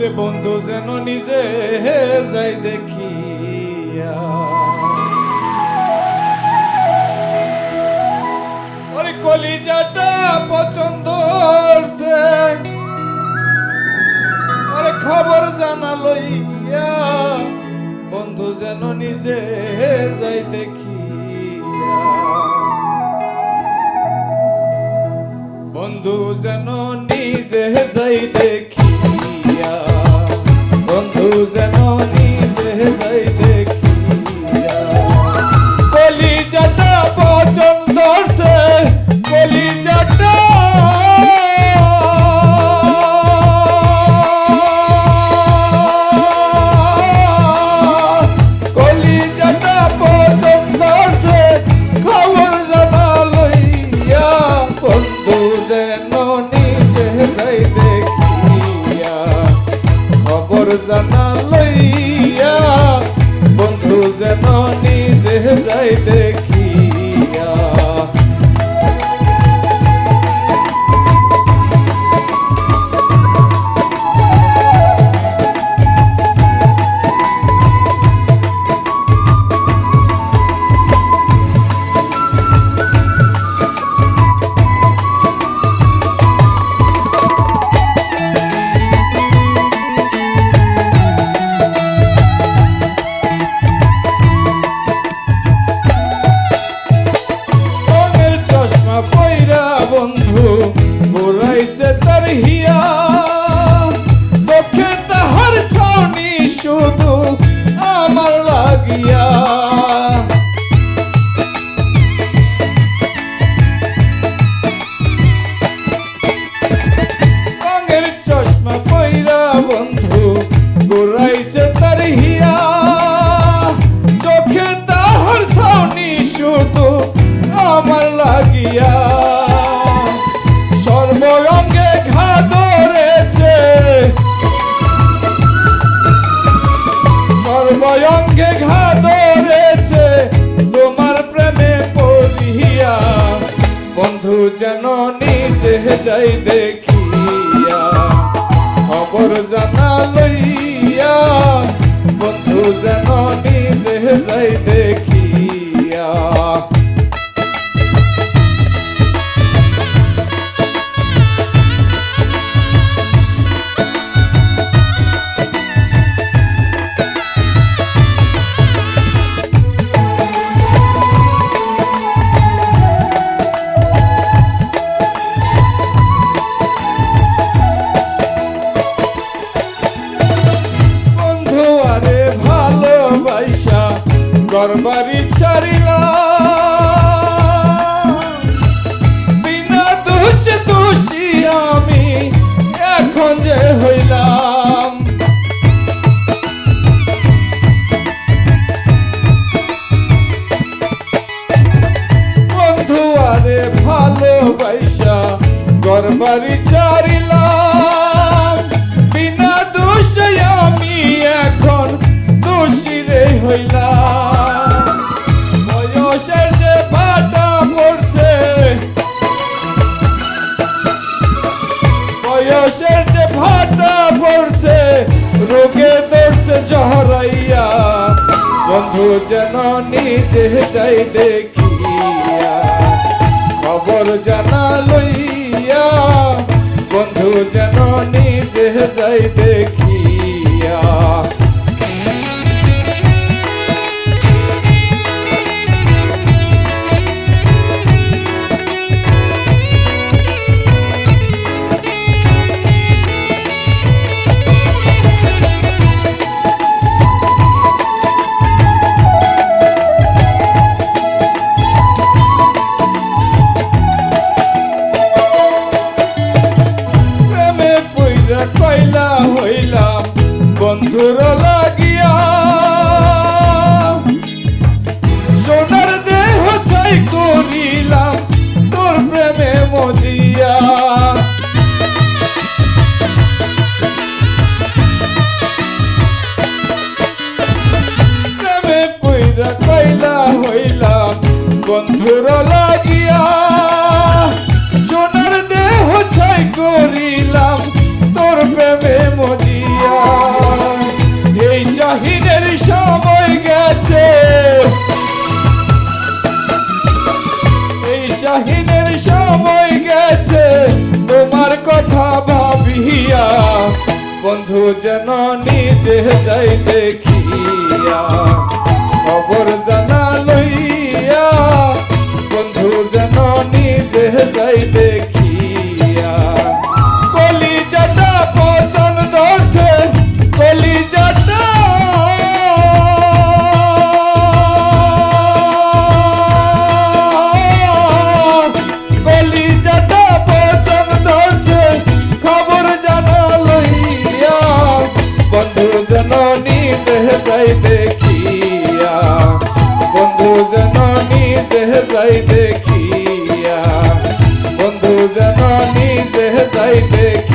ওরে বন্ধু যেন নিজে যাই দেখিয়া। ওরে কলিজাটা পছন্দ হচ্ছে। ওরে খবর জানা লইয়া বন্ধু যেন নিজে যাই দেখি বন্ধু যেন নিজে যাই বন্ধু যেন নিজে যাই দেখিয়া। কলিজাটা বচন ধরছে কলিজাটা। কলিজাটা যাই দেখিয়া বন্ধু ঘুরাইছে তার হিয়া। চোখে তাহার ছাউনি শুধু আমার লাগিয়া। যেন নিজে যাই দেখিয়া খবর জানা লইয়া বন্ধু যেন নিজে যাই দেখিয়া। গরবারি ছাড়িলা। বিনা দোষে দোষী আমি এখন যে হইলাম। বন্ধু, আরে ভালোবাসা গরবারি ছাড়িলাম বিনা দোষে আমি এখন দোষী রে হইলাম। বন্ধু যেন নিজে যাই দেখিয়া খবর জানা লইয়া বন্ধু যেন নিজে যাই দেখিয়া। লাগিয়া। সোনার দেহ চাই করিলাম তোর প্রেমে মজিয়া। দেখিয়া বন্ধু যেন নিজে যাই দেখিয়া। যাই দেখিয়া বন্ধু যেন নিজে যাই দেখিয়া বন্ধু যেন নিজে যাই দেখিয়া।